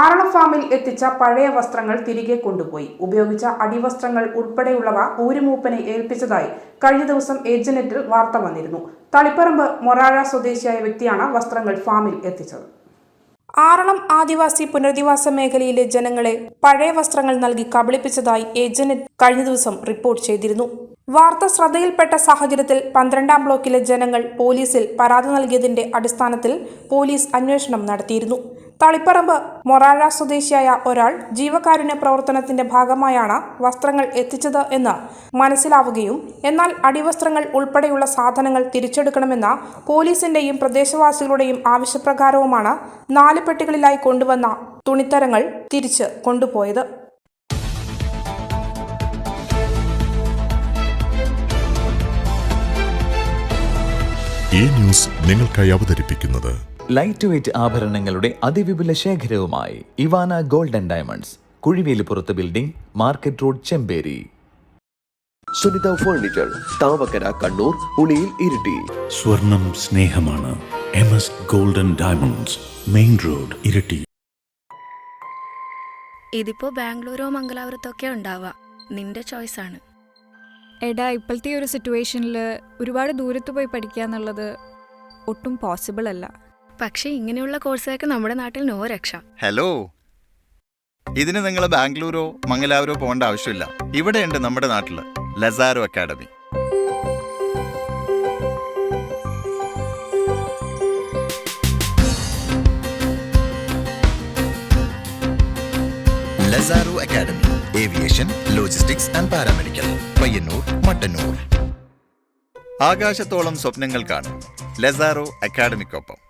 ആറളം ഫാമിൽ എത്തിച്ച പഴയ വസ്ത്രങ്ങൾ തിരികെ കൊണ്ടുപോയി. ഉപയോഗിച്ച അടിവസ്ത്രങ്ങൾ ഉൾപ്പെടെയുള്ളവ ഊരുമൂപ്പനെ ഏൽപ്പിച്ചതായി കഴിഞ്ഞ ദിവസം ഏജനറ്റിൽ വാർത്ത വന്നിരുന്നു. തളിപ്പറമ്പ് മൊറാഴ സ്വദേശിയായ വ്യക്തിയാണ് വസ്ത്രങ്ങൾ ഫാമിൽ എത്തിച്ചത്. ആറളം ആദിവാസി പുനരധിവാസ മേഖലയിലെ ജനങ്ങളെ പഴയ വസ്ത്രങ്ങൾ നൽകി കബളിപ്പിച്ചതായി ഏജനറ്റ് കഴിഞ്ഞ ദിവസം റിപ്പോർട്ട് ചെയ്തിരുന്നു. വാർത്ത ശ്രദ്ധയിൽപ്പെട്ട സാഹചര്യത്തിൽ പന്ത്രണ്ടാം ബ്ലോക്കിലെ ജനങ്ങൾ പോലീസിൽ പരാതി നൽകിയതിന്റെ അടിസ്ഥാനത്തിൽ പോലീസ് അന്വേഷണം നടത്തിയിരുന്നു. തളിപ്പറമ്പ് മൊറാഴ സ്വദേശിയായ ഒരാൾ ജീവകാരുണ്യ പ്രവർത്തനത്തിന്റെ ഭാഗമായാണ് വസ്ത്രങ്ങൾ എത്തിച്ചത് എന്ന് മനസ്സിലാവുകയും എന്നാൽ അടിവസ്ത്രങ്ങൾ ഉൾപ്പെടെയുള്ള സാധനങ്ങൾ തിരിച്ചെടുക്കണമെന്ന പോലീസിന്റെയും പ്രദേശവാസികളുടെയും ആവശ്യപ്രകാരവുമാണ് നാല് പെട്ടികളിലായി കൊണ്ടുവന്ന തുണിത്തരങ്ങൾ തിരിച്ച് കൊണ്ടുപോയത്. ഈ ന്യൂസ് നിങ്ങൾക്കായി അവതരിപ്പിക്കുന്നത് ലൈറ്റ് വെയ്റ്റ് ആഭരണങ്ങളുടെ അതിവിപുല ശേഖരവുമായി Ivana golden diamonds കുഴിവേലിപ്പുറത്ത് building market road Chemperi. Sunitha furniture Thavakkara Kannur Uliyil Iritty. സ്വർണം സ്നേഹമാണ് M S golden diamonds main road Iritty. ഇതിപ്പോ ബാംഗ്ലൂരോ മംഗലാപുരത്തൊക്കെ ഉണ്ടാവുക നിന്റെ ചോയ്സ് ആണ്. എടാ ഇപ്പോഴത്തെ ഒരു സിറ്റുവേഷനിൽ ഒരുപാട് ദൂരത്ത് പോയി പഠിക്കുക എന്നുള്ളത് ഒട്ടും പോസിബിൾ അല്ല. പക്ഷേ ഇങ്ങനെയുള്ള കോഴ്സുകൾക്ക് നമ്മുടെ നാട്ടിൽ നോ രക്ഷ. ഹലോ. ഇതിന് നിങ്ങൾ ബാംഗ്ലൂരോ മംഗലാപുരോ പോകേണ്ട ആവശ്യമില്ല. ഇവിടെയുണ്ട് നമ്മുടെ നാട്ടിൽ Lazaro academy. Lazaro academy aviation logistics and paramedical Payyanur Mattanur. ആകാശത്തോളം സ്വപ്നങ്ങൾ കാണും ലസാറോ അക്കാഡമിക്കൊപ്പം.